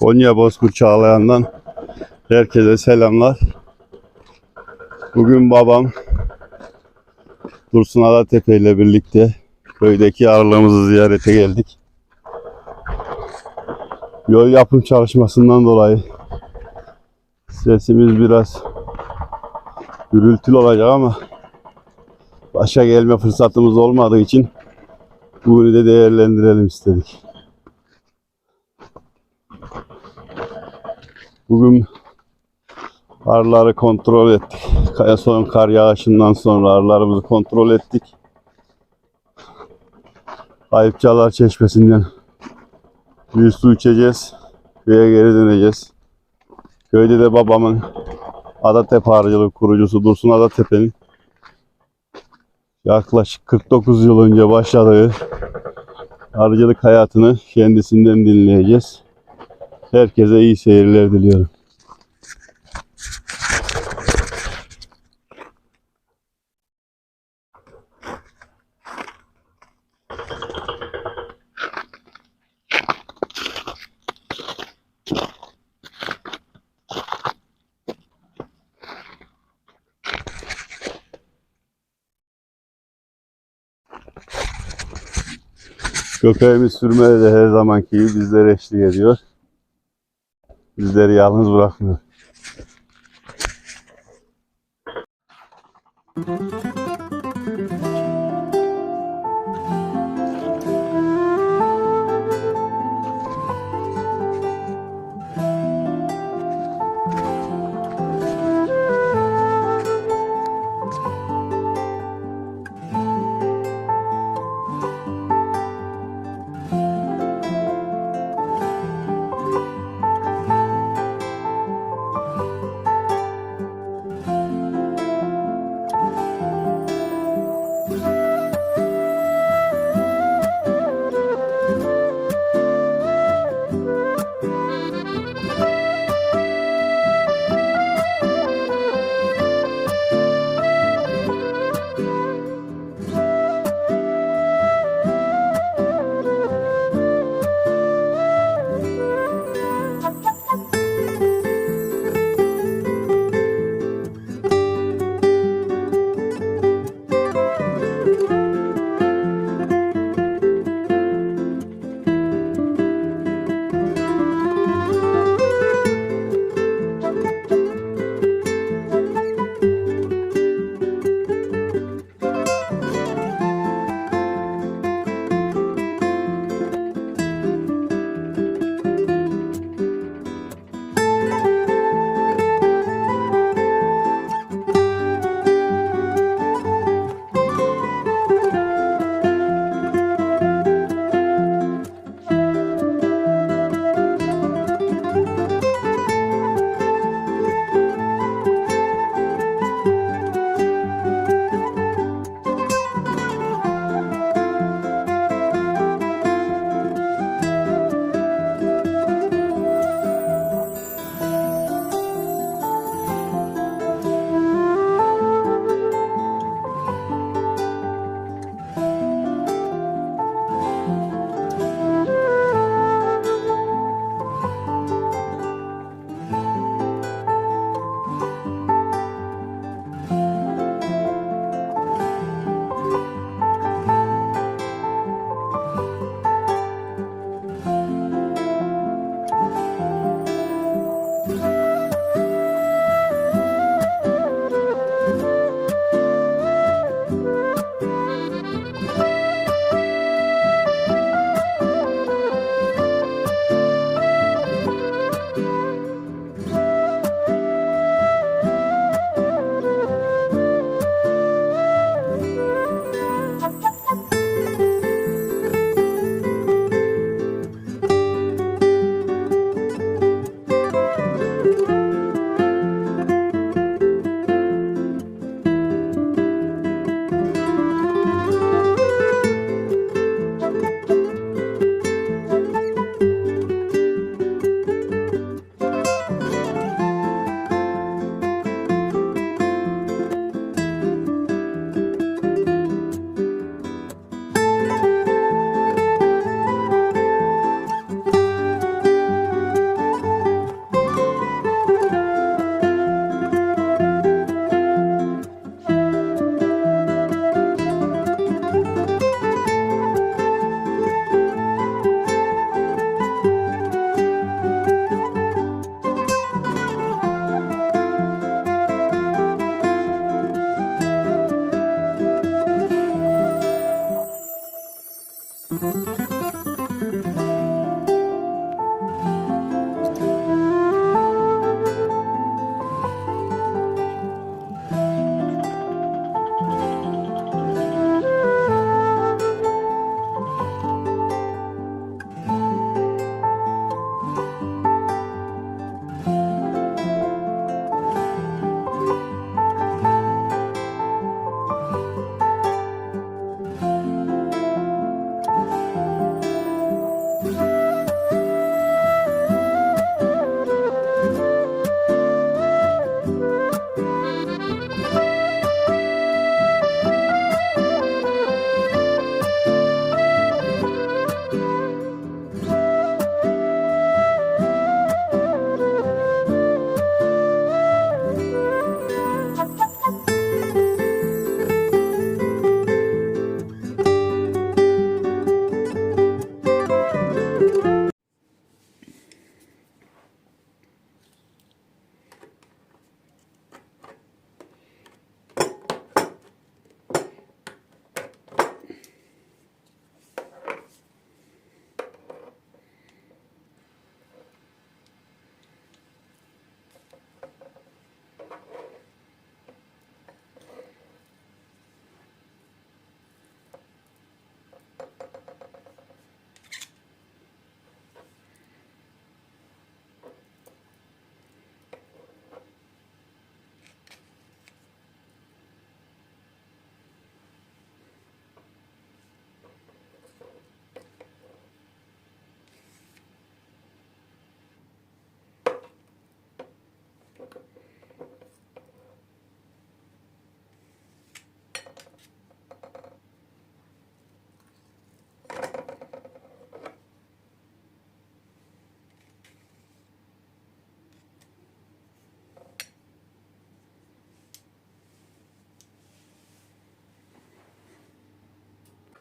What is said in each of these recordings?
Konya Bozkurt Çağlayan'dan herkese selamlar. Bugün babam Dursun Alatepe ile birlikte köydeki ağırlığımızı ziyarete geldik. Yol yapım çalışmasından dolayı sesimiz biraz gürültülü olacak ama başa gelme fırsatımız olmadığı için bunu da değerlendirelim istedik. Bugün arıları kontrol ettik. Kaya son kar yağışından sonra arılarımızı kontrol ettik. Ayıpçalar Çeşmesi'nden bir su içeceğiz. Köye geri döneceğiz. Köyde de babamın Adatepe Arıcılık kurucusu Dursun Adatepe'nin yaklaşık 49 yıl önce başladığı arıcılık hayatını kendisinden dinleyeceğiz. Herkese iyi seyirler diliyorum. Köpeğimiz sürmede de her zamanki gibi bizlere eşlik ediyor. Bizleri yalnız bırakmıyor.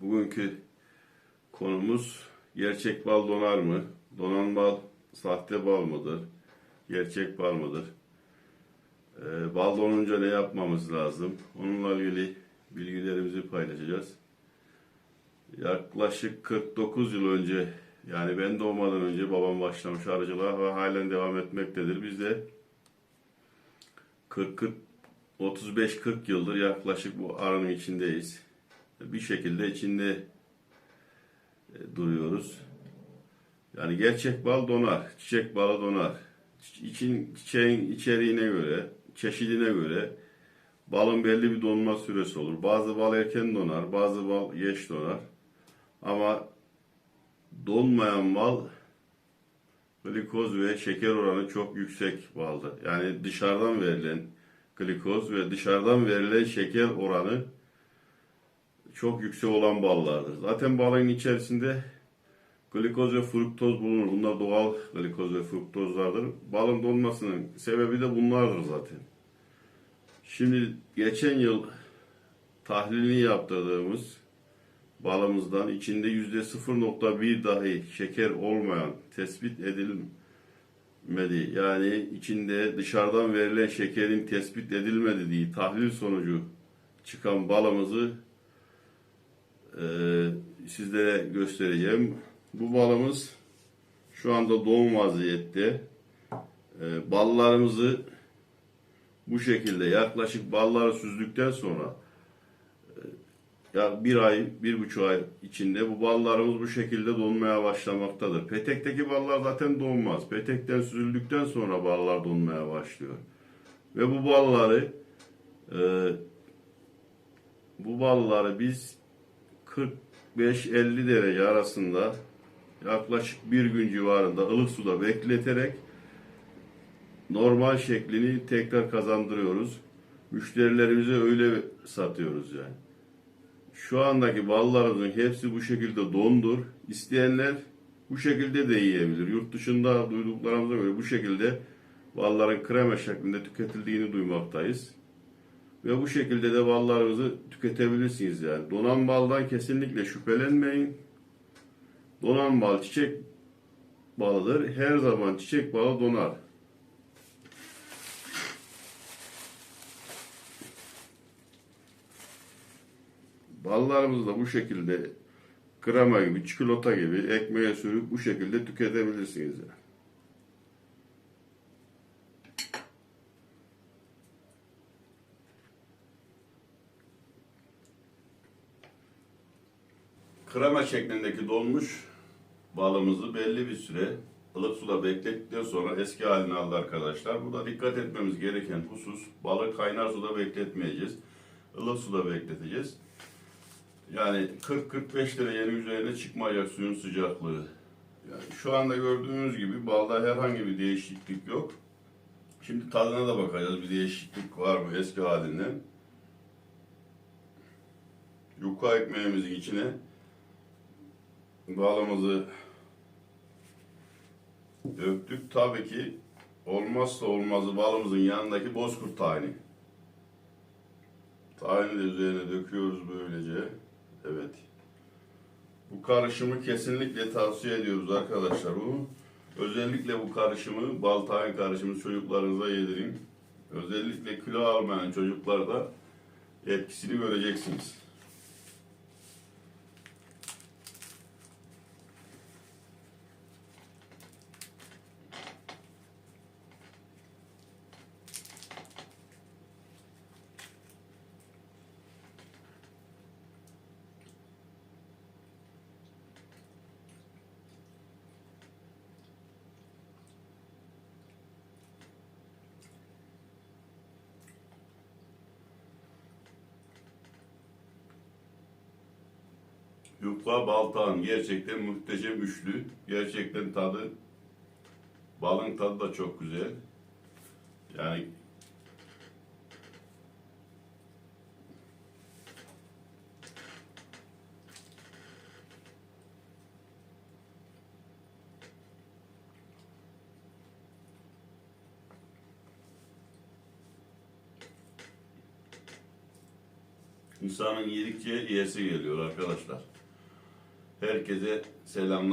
Bugünkü konumuz gerçek bal donar mı? Donan bal sahte bal mıdır? Gerçek bal mıdır? Ee, bal donunca ne yapmamız lazım? Onunla ilgili bilgilerimizi paylaşacağız. Yaklaşık 49 yıl önce yani ben doğmadan önce babam başlamış arıcılığa ve halen devam etmektedir. Biz de 40 35-40 yıldır yaklaşık bu arının içindeyiz bir şekilde içinde e, duruyoruz. Yani gerçek bal donar, çiçek balı donar. Çi- İçin, çiçeğin içeriğine göre, çeşidine göre balın belli bir donma süresi olur. Bazı bal erken donar, bazı bal geç donar. Ama donmayan bal glikoz ve şeker oranı çok yüksek balda. Yani dışarıdan verilen glikoz ve dışarıdan verilen şeker oranı çok yüksek olan ballardır. Zaten balın içerisinde glikoz ve fruktoz bulunur. Bunlar doğal glikoz ve fruktozlardır. Balın donmasının sebebi de bunlardır zaten. Şimdi geçen yıl tahlilini yaptırdığımız balımızdan içinde yüzde 0.1 dahi şeker olmayan tespit edilmedi. Yani içinde dışarıdan verilen şekerin tespit edilmediği tahlil sonucu çıkan balımızı ee, sizlere göstereceğim. Bu balımız şu anda doğum vaziyette. Ee, ballarımızı bu şekilde yaklaşık balları süzdükten sonra e, ya bir ay, bir buçuk ay içinde bu ballarımız bu şekilde donmaya başlamaktadır. Petekteki ballar zaten donmaz. Petekten süzüldükten sonra ballar donmaya başlıyor. Ve bu balları e, bu balları biz 45-50 derece arasında yaklaşık bir gün civarında ılık suda bekleterek normal şeklini tekrar kazandırıyoruz. Müşterilerimize öyle satıyoruz yani. Şu andaki ballarımızın hepsi bu şekilde dondur. İsteyenler bu şekilde de yiyebilir. Yurt dışında duyduklarımıza göre bu şekilde balların krema şeklinde tüketildiğini duymaktayız. Ve bu şekilde de ballarınızı tüketebilirsiniz yani. Donan baldan kesinlikle şüphelenmeyin. Donan bal çiçek balıdır. Her zaman çiçek balı donar. Ballarımızı da bu şekilde krema gibi, çikolata gibi ekmeğe sürüp bu şekilde tüketebilirsiniz. Yani. Krema şeklindeki donmuş balımızı belli bir süre ılık suda beklettikten sonra eski haline aldı arkadaşlar. Burada dikkat etmemiz gereken husus balık kaynar suda bekletmeyeceğiz. ılık suda bekleteceğiz. Yani 40-45 derecenin üzerine çıkmayacak suyun sıcaklığı. Yani şu anda gördüğünüz gibi balda herhangi bir değişiklik yok. Şimdi tadına da bakacağız bir değişiklik var mı eski halinden. Yuka ekmeğimizin içine balımızı döktük. Tabii ki olmazsa olmazı balımızın yanındaki bozkurt tayini. Tayini de üzerine döküyoruz böylece. Evet. Bu karışımı kesinlikle tavsiye ediyoruz arkadaşlar. Bu özellikle bu karışımı bal tayin karışımı çocuklarınıza yedirin. Özellikle kilo almayan çocuklarda etkisini göreceksiniz. Yufka baltağın gerçekten muhteşem üçlü. Gerçekten tadı, balın tadı da çok güzel. Yani insanın yedikçe yiyesi geliyor arkadaşlar. Herkese selamlar.